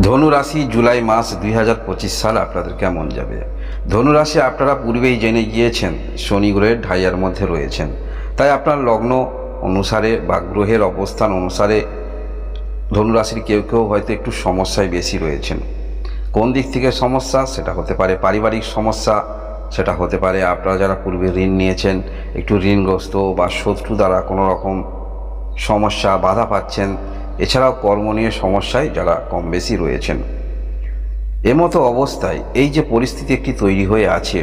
ধনু রাশি জুলাই মাস দুই হাজার পঁচিশ সাল আপনাদের কেমন যাবে? ধনু রাশি আপনারা পূর্বেই জেনে গিয়েছেন, শনি গ্রহের ঢাইয়ার মধ্যে রয়েছেন। তাই আপনার লগ্ন অনুসারে বা গ্রহের অবস্থান অনুসারে ধনু রাশির কেউ কেউ হয়তো একটু সমস্যায় বেশি রয়েছেন। কোন দিক থেকে সমস্যা? সেটা হতে পারে পারিবারিক সমস্যা, সেটা হতে পারে আপনারা যারা পূর্বে ঋণ নিয়েছেন, একটু ঋণগ্রস্ত বা শত্রু দ্বারা কোনো রকম সমস্যা, বাধা পাচ্ছেন এছাড়াও কর্ম নিয়ে সমস্যায় যারা কম বেশি রয়েছেন। এমতো অবস্থায় এই যে পরিস্থিতি একটি তৈরি হয়ে আছে,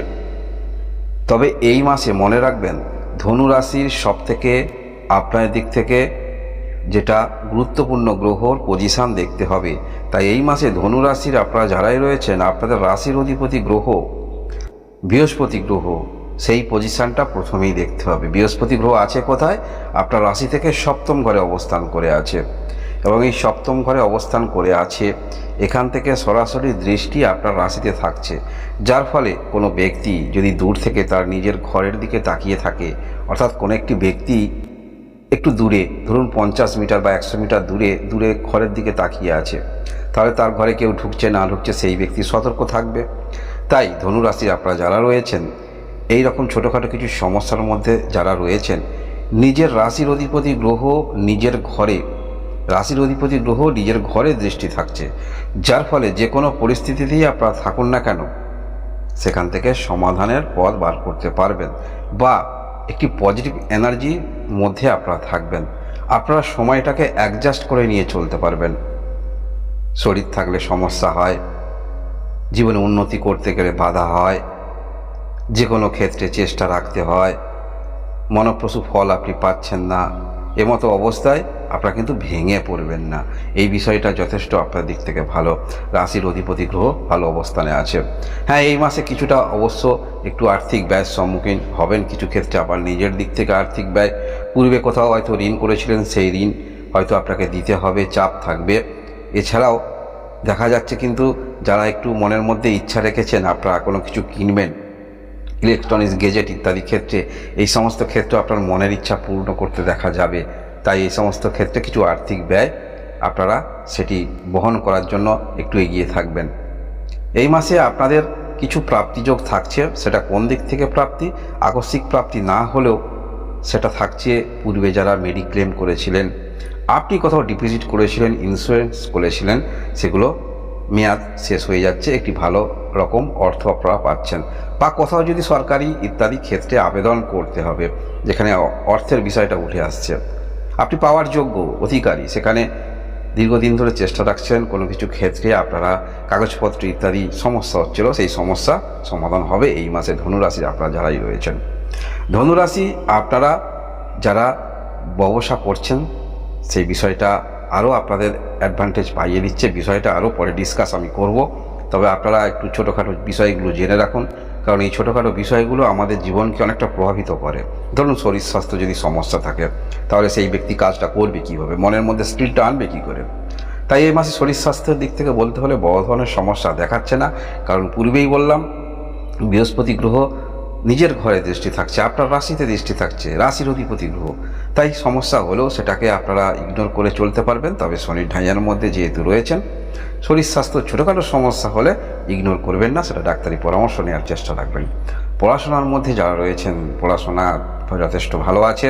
তবে এই মাসে মনে রাখবেন ধনু রাশির সব থেকে আপনার দিক থেকে যেটা গুরুত্বপূর্ণ গ্রহর পজিশান দেখতে হবে। তাই এই মাসে ধনু রাশির আপনারা যারাই রয়েছেন, আপনাদের রাশির অধিপতি গ্রহ, বৃহস্পতি গ্রহ, সেই পজিশানটা প্রথমেই দেখতে হবে। বৃহস্পতি গ্রহ আছে কোথায়? আপনার রাশি থেকে সপ্তম ঘরে অবস্থান করে আছে। এবং এই সপ্তম ঘরে অবস্থান করে আছে। এখান থেকে সরাসরি দৃষ্টি আপনার রাশিতে থাকছে। যার ফলে কোনো ব্যক্তি যদি দূর থেকে তার নিজের ঘরের দিকে তাকিয়ে থাকে, অর্থাৎ কোনো একটি ব্যক্তি একটু দূরে, ধরুন পঞ্চাশ মিটার বা একশো মিটার দূরে দূরে ঘরের দিকে তাকিয়ে আছে, তাহলে তার ঘরে কেউ ঢুকছে না ঢুকছে, সেই ব্যক্তি সতর্ক থাকবে। তাই ধনুরাশির আপনারা যারা রয়েছেন, এই রকম ছোটোখাটো কিছু সমস্যার মধ্যে যারা রয়েছেন, নিজের রাশির অধিপতি গ্রহ নিজের ঘরে রাশির অধিপতি গ্রহ নিজের ঘরে দৃষ্টি থাকছে, যার ফলে যে কোনো পরিস্থিতিতেই আপনারা থাকুন না কেন। সেখান থেকে সমাধানের পথ বার করতে পারবেন বা একটি পজিটিভ এনার্জির মধ্যে আপনারা থাকবেন। আপনারা সময়টাকে অ্যাডজাস্ট করে নিয়ে চলতে পারবেন। শরীর থাকলে সমস্যা হয়, জীবনে উন্নতি করতে গেলে বাধা হয়, যে কোনো ক্ষেত্রে চেষ্টা রাখতে হয়, মনপ্রসূ ফল আপনি পাচ্ছেন না, এমতো অবস্থায় আপনারা কিন্তু ভেঙে পড়বেন না। এই বিষয়টা যথেষ্ট আপনার দিক থেকে ভালো। রাশির অধিপতি গ্রহ ভালো অবস্থানে আছে। হ্যাঁ এই মাসে কিছুটা অবশ্য একটু আর্থিক ব্যয়ের সম্মুখীন হবেন কিছু ক্ষেত্রে। আবার নিজের দিক থেকে আর্থিক ব্যয়, পূর্বে কোথাও হয়তো ঋণ করেছিলেন, সেই ঋণ হয়তো আপনাকে দিতে হবে, চাপ থাকবে। এছাড়াও দেখা যাচ্ছে কিন্তু যারা একটু মনের মধ্যে ইচ্ছা রেখেছেন, আপনারা কোনো কিছু কিনবেন ইলেকট্রনিক্স গেজেট ইত্যাদি ক্ষেত্রে, এই সমস্ত ক্ষেত্রে আপনার মনের ইচ্ছা পূর্ণ করতে দেখা যাবে। তাই এই সমস্ত ক্ষেত্রে কিছু আর্থিক ব্যয় আপনারা সেটি বহন করার জন্য একটু এগিয়ে থাকবেন। এই মাসে আপনাদের কিছু প্রাপ্তিযোগ থাকছে, সেটা কোন দিক থেকে প্রাপ্তি? আকস্মিক প্রাপ্তি না হলেও সেটা থাকছে পূর্বে যারা মেডিক্লেম করেছিলেন, আপনি কোথাও ডিপোজিট করেছিলেন, ইন্স্যুরেন্স করেছিলেন, সেগুলো মেয়াদ শেষ হয়ে যাচ্ছে, একটি ভালো রকম অর্থ আপনারা পাচ্ছেন। বা কোথাও যদি সরকারি ইত্যাদি ক্ষেত্রে আবেদন করতে হবে, যেখানে অর্থের বিষয়টা উঠে আসছে। আপনি পাওয়ার যোগ্য অধিকারী। সেখানে দীর্ঘদিন ধরে চেষ্টা রাখছেন কোনো কিছু ক্ষেত্রে আপনারা কাগজপত্র ইত্যাদি সমস্যা হচ্ছিল, সেই সমস্যা সমাধান হবে এই মাসে ধনুরাশি আপনারা যারাই রয়েছেন। ধনুরাশি আপনারা যারা ব্যবসা করছেন, সেই বিষয়টা আরও আপনাদের অ্যাডভান্টেজ পাইয়ে দিচ্ছে। বিষয়টা আরও পরে ডিসকাস আমি করব। তবে আপনারা একটু ছোটোখাটো বিষয়গুলো জেনে রাখুন। কারণ এই ছোটোখাটো বিষয়গুলো আমাদের জীবনকে অনেকটা প্রভাবিত করে। ধরুন শরীর স্বাস্থ্য যদি সমস্যা থাকে, তাহলে সেই ব্যক্তি কাজটা করবে কীভাবে? মনের মধ্যে স্পিডটা আনবে কী করে? তাই এই মাসে শরীর স্বাস্থ্যের দিক থেকে বলতে হলে বড় ধরনের সমস্যা দেখাচ্ছে না। কারণ পূর্বেই বললাম, বৃহস্পতি গ্রহ নিজের ঘরে দৃষ্টি থাকছে, আপনার রাশিতে দৃষ্টি থাকছে, রাশির অধিপতি গ্রহ। তাই সমস্যা হলেও সেটাকে আপনারা ইগনোর করে চলতে পারবেন। তবে শনির ঢাইয়ার মধ্যে যেহেতু রয়েছেন, শরীর স্বাস্থ্য ছোটোখাটো সমস্যা হলে ইগনোর করবেন না, সেটা ডাক্তারি পরামর্শ নেওয়ার চেষ্টা রাখবেন। পড়াশোনার মধ্যে যারা রয়েছেন, পড়াশোনা যথেষ্ট ভালো আছে,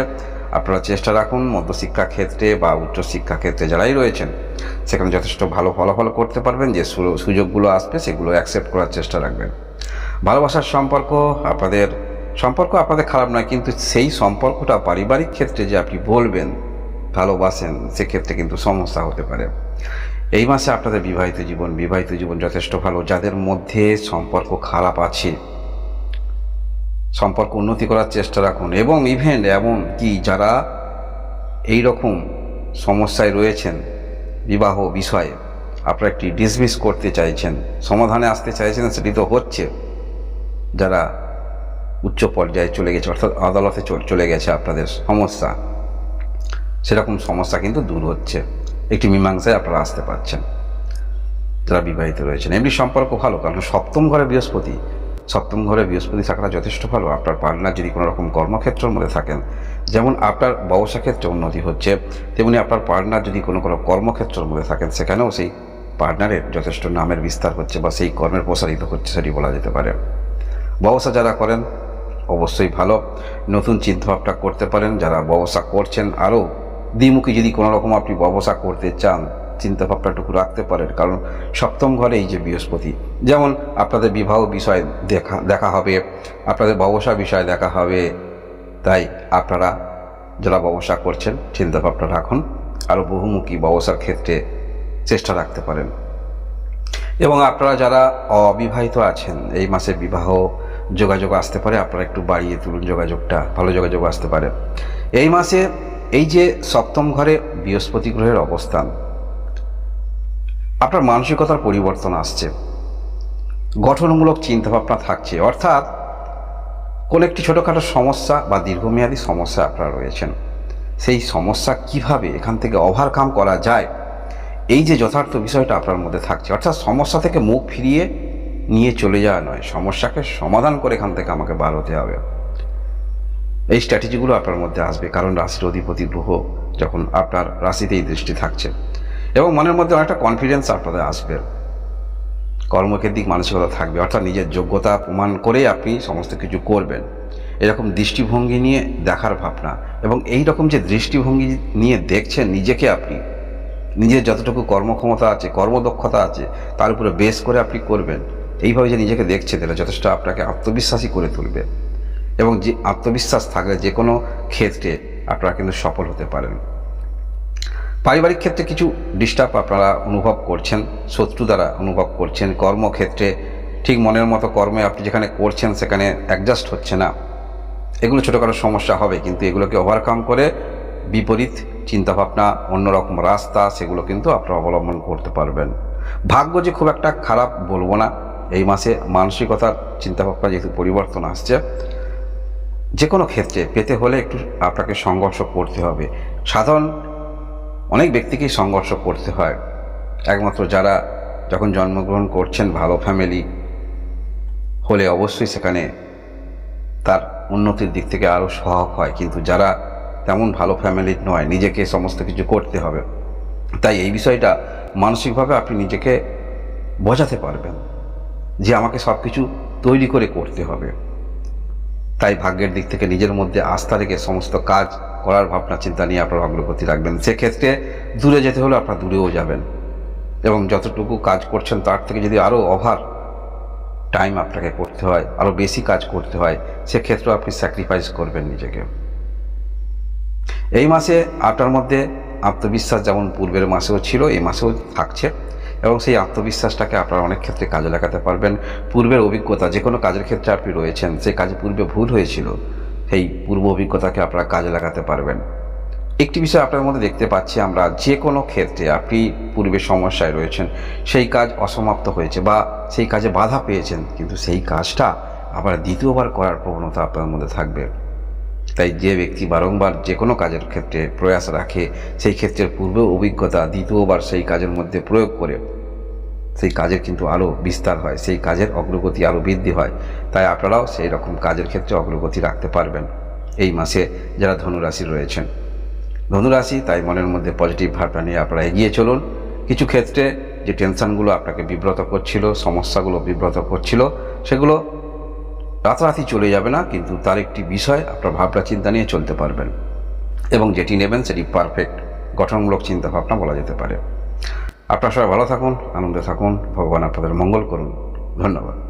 আপনারা চেষ্টা রাখুন মধ্যশিক্ষা ক্ষেত্রে বা উচ্চশিক্ষা ক্ষেত্রে যারাই রয়েছেন, সেখানে যথেষ্ট ভালো ফলাফল করতে পারবেন, যে সুযোগগুলো আসবে সেগুলো অ্যাকসেপ্ট করার চেষ্টা রাখবেন। ভালোবাসার সম্পর্ক আপনাদের সম্পর্ক আপনাদের খারাপ নয়, কিন্তু সেই সম্পর্কটা পারিবারিক ক্ষেত্রে যে আপনি বলবেন, ভালোবাসেন, সেক্ষেত্রে কিন্তু সমস্যা হতে পারে। এই মাসে আপনাদের বিবাহিত জীবন বিবাহিত জীবন যথেষ্ট ভালো। যাদের মধ্যে সম্পর্ক খারাপ আছে, সম্পর্ক উন্নতি করার চেষ্টা রাখুন। এবং ইভেন্ট এমন কি যারা এই রকম সমস্যায় রয়েছেন, বিবাহ বিষয়ে আপনারা একটি ডিসমিস করতে চাইছেন, সমাধানে আসতে চাইছেন, সেটি তো হচ্ছে। যারা উচ্চ পর্যায়ে চলে গেছে, অর্থাৎ আদালতে চল- গেছে আপনাদের সমস্যা, সেরকম সমস্যা কিন্তু দূর হচ্ছে। একটি মীমাংসায় আপনারা আসতে পারছেন, যারা বিবাহিত রয়েছেন। এমনি সম্পর্ক ভালো, কারণ সপ্তম ঘরে বৃহস্পতি। সপ্তম ঘরে বৃহস্পতি থাকাটা যথেষ্ট ভালো। আপনার পার্টনার যদি কোনো রকম কর্মক্ষেত্রের মধ্যে থাকেন, যেমন আপনার ব্যবসা ক্ষেত্রে উন্নতি হচ্ছে, তেমনি আপনার পার্টনার যদি কোনো কোনো কর্মক্ষেত্রের মধ্যে থাকেন, সেখানেও সেই পার্টনারের যথেষ্ট নামের বিস্তার হচ্ছে বা সেই কর্মের প্রসারিত হচ্ছে, সেটি বলা যেতে পারে। ব্যবসা যারা করেন, অবশ্যই ভালো। নতুন চিন্তাভাবনা করতে পারেন, যারা ব্যবসা করছেন, আরও দ্বিমুখী যদি কোনো রকম আপনি ব্যবসা করতে চান চিন্তাভাবনাটুকু রাখতে পারেন, কারণ সপ্তম ঘরে এই যে বৃহস্পতি, যেমন আপনাদের বিবাহ বিষয় দেখা দেখা হবে, আপনাদের ব্যবসা বিষয় দেখা হবে, তাই আপনারা যারা ব্যবসা করছেন, চিন্তাভাবনা রাখুন, আরও বহুমুখী ব্যবসার ক্ষেত্রে চেষ্টা রাখতে পারেন। এবং আপনারা যারা অবিবাহিত আছেন, এই মাসে বিবাহ যোগাযোগ আসতে পারে, আপনারা একটু বাড়িয়ে তুলুন যোগাযোগটা, ভালো যোগাযোগ আসতে পারে। এই মাসে এই যে সপ্তম ঘরে বৃহস্পতি গ্রহের অবস্থান, আপনার মানসিকতার পরিবর্তন আসছে। গঠনমূলক চিন্তাভাবনা থাকছে। অর্থাৎ কোনো একটি ছোটোখাটো সমস্যা বা দীর্ঘমেয়াদী সমস্যা আপনারা রয়েছেন, সেই সমস্যা কীভাবে এখান থেকে ওভারকাম করা যায়, এই যে যথার্থ বিষয়টা আপনার মধ্যে থাকছে। অর্থাৎ সমস্যা থেকে মুখ ফিরিয়ে নিয়ে চলে যাওয়া নয়, সমস্যাকে সমাধান করে এখান থেকে আমাকে বার হতে হবে। এই স্ট্র্যাটেজিগুলো আপনার মধ্যে আসবে, কারণ রাশির অধিপতি গ্রহ যখন আপনার রাশিতেই দৃষ্টি থাকছে। এবং মনের মধ্যে অনেকটা কনফিডেন্স আপনাদের আসবে। কর্মকেন্দ্রিক মানসিকতা থাকবে, অর্থাৎ নিজের যোগ্যতা প্রমাণ করে আপনি সমস্ত কিছু করবেন। এরকম দৃষ্টিভঙ্গি নিয়ে দেখার ভাবনা এবং এই রকম যে দৃষ্টিভঙ্গি নিয়ে দেখছেন নিজেকে আপনি, নিজের যতটুকু কর্মক্ষমতা আছে, কর্মদক্ষতা আছে, তার উপরে বেস করে আপনি করবেন। এইভাবে যে নিজেকে দেখছেন, এটা যথেষ্ট আপনাকে আত্মবিশ্বাসী করে তুলবে। এবং যে আত্মবিশ্বাস থাকলে যে কোনো ক্ষেত্রে আপনারা কিন্তু সফল হতে পারেন। পারিবারিক ক্ষেত্রে কিছু ডিস্টার্ব আপনারা অনুভব করছেন, শত্রু দ্বারা অনুভব করছেন, কর্মক্ষেত্রে ঠিক মনের মতো কর্মে আপনি যেখানে করছেন সেখানে অ্যাডজাস্ট হচ্ছে না। এগুলো ছোটোখাটো সমস্যা হবে, কিন্তু এগুলোকে ওভারকাম করে বিপরীত চিন্তাভাবনা, অন্যরকম রাস্তা, সেগুলো কিন্তু আপনারা অবলম্বন করতে পারবেন। ভাগ্য যে খুব একটা খারাপ বলব না, এই মাসে মানসিকতার চিন্তাভাবনা যেহেতু পরিবর্তন আসছে যে কোনো ক্ষেত্রে পেতে হলে একটু আপনাকে সংঘর্ষ করতে হবে। সাধারণ অনেক ব্যক্তিকেই সংঘর্ষ করতে হয়। একমাত্র যারা যখন জন্মগ্রহণ করছেন ভালো ফ্যামিলি হলে অবশ্যই সেখানে তার উন্নতির দিক থেকে আরও সহায়ক হয়। কিন্তু যারা তেমন ভালো ফ্যামিলির নয়, নিজেকে সমস্ত কিছু করতে হবে। তাই এই বিষয়টা মানসিকভাবে আপনি নিজেকে বোঝাতে পারবেন যে আমাকে সব কিছু তৈরি করে করতে হবে। তাই ভাগ্যের দিক থেকে নিজের মধ্যে আস্থা রেখে সমস্ত কাজ করার ভাবনা, চিন্তা নিয়ে আপনার অগ্রগতি রাখবেন। সেক্ষেত্রে দূরে যেতে হলে আপনার দূরেও যাবেন। এবং যতটুকু কাজ করছেন তার থেকে যদি আরও ওভার টাইম আপনাকে করতে হয় আরও বেশি কাজ করতে হয়, সেক্ষেত্রেও আপনি স্যাক্রিফাইস করবেন নিজেকে। এই মাসে আপনার মধ্যে আত্মবিশ্বাস যেমন পূর্বের মাসেও ছিল, এই মাসেও থাকছে। এবং সেই আত্মবিশ্বাসটাকে আপনারা অনেক ক্ষেত্রে কাজে লাগাতে পারবেন। পূর্বের অভিজ্ঞতা যে কোনো কাজের ক্ষেত্রে আপনি রয়েছেন সেই কাজে পূর্বে ভুল হয়েছিল, সেই পূর্ব অভিজ্ঞতাকে আপনারা কাজে লাগাতে পারবেন। একটি বিষয় আপনার মধ্যে দেখতে পাচ্ছি আমরা যে কোনো ক্ষেত্রে আপনি পূর্বে সমস্যায় রয়েছেন, সেই কাজ অসমাপ্ত হয়েছে বা সেই কাজে বাধা পেয়েছেন, কিন্তু সেই কাজটা আবার দ্বিতীয়বার করার প্রবণতা আপনার মধ্যে থাকবে। তাই যে ব্যক্তি বারংবার যে কোনো কাজের ক্ষেত্রে প্রয়াস রাখে, সেই ক্ষেত্রের পূর্বে অভিজ্ঞতা, দ্বিতীয়বার সেই কাজের মধ্যে প্রয়োগ করে সেই কাজের কিন্তু আরও বিস্তার হয়, সেই কাজের অগ্রগতি আরও বৃদ্ধি হয়। তাই আপনারাও সেই রকম কাজের ক্ষেত্রে অগ্রগতি রাখতে পারবেন এই মাসে যারা ধনুরাশি রয়েছেন। ধনুরাশি, তাই মনের মধ্যে পজিটিভ ভাবনা নিয়ে আপনারা এগিয়ে চলুন। কিছু ক্ষেত্রে যে টেনশনগুলো আপনাকে বিব্রত করছিল, সমস্যাগুলো বিব্রত করছিল, সেগুলো রাতারাতি চলে যাবে না, কিন্তু তার একটি বিষয় আপনার ভাবনা চিন্তা নিয়ে চলতে পারবেন। এবং যেটি নেবেন সেটি পারফেক্ট গঠনমূলক চিন্তা ভাবনা বলা যেতে পারে। আপনার সবাই ভালো থাকুন, আনন্দে থাকুন, ভগবান আপনাদের মঙ্গল করুন। ধন্যবাদ।